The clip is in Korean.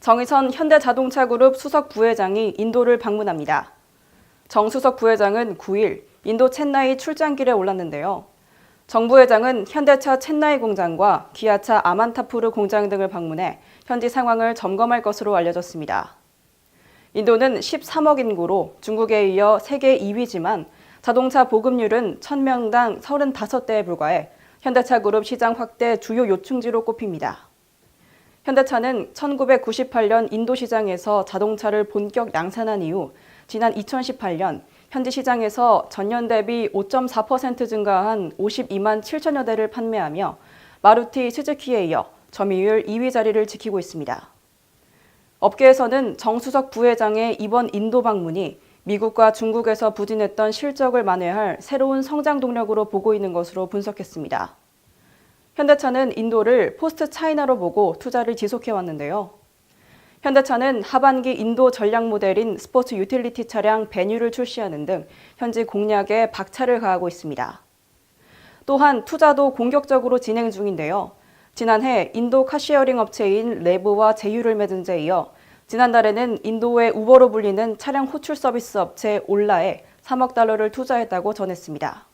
정의선 현대자동차그룹 수석 부회장이 인도를 방문합니다. 정 수석 부회장은 9일 인도 첸나이 출장길에 올랐는데요. 정 부회장은 현대차 첸나이 공장과 기아차 아만타푸르 공장 등을 방문해 현지 상황을 점검할 것으로 알려졌습니다. 인도는 13억 인구로 중국에 이어 세계 2위지만 자동차 보급률은 1000명당 35대에 불과해 현대차 그룹 시장 확대 주요 요충지로 꼽힙니다. 현대차는 1998년 인도 시장에서 자동차를 본격 양산한 이후 지난 2018년 현지 시장에서 전년 대비 5.4% 증가한 52만 7천여 대를 판매하며 마루티 스즈키에 이어 점유율 2위 자리를 지키고 있습니다. 업계에서는 정수석 부회장의 이번 인도 방문이 미국과 중국에서 부진했던 실적을 만회할 새로운 성장 동력으로 보고 있는 것으로 분석했습니다. 현대차는 인도를 포스트 차이나로 보고 투자를 지속해 왔는데요. 현대차는 하반기 인도 전략 모델인 스포츠 유틸리티 차량 베뉴를 출시하는 등 현지 공략에 박차를 가하고 있습니다. 또한 투자도 공격적으로 진행 중인데요. 지난해 인도 카시어링 업체인 레브와 제휴를 맺은 데 이어 지난달에는 인도의 우버로 불리는 차량 호출 서비스 업체 올라에 3억 달러를 투자했다고 전했습니다.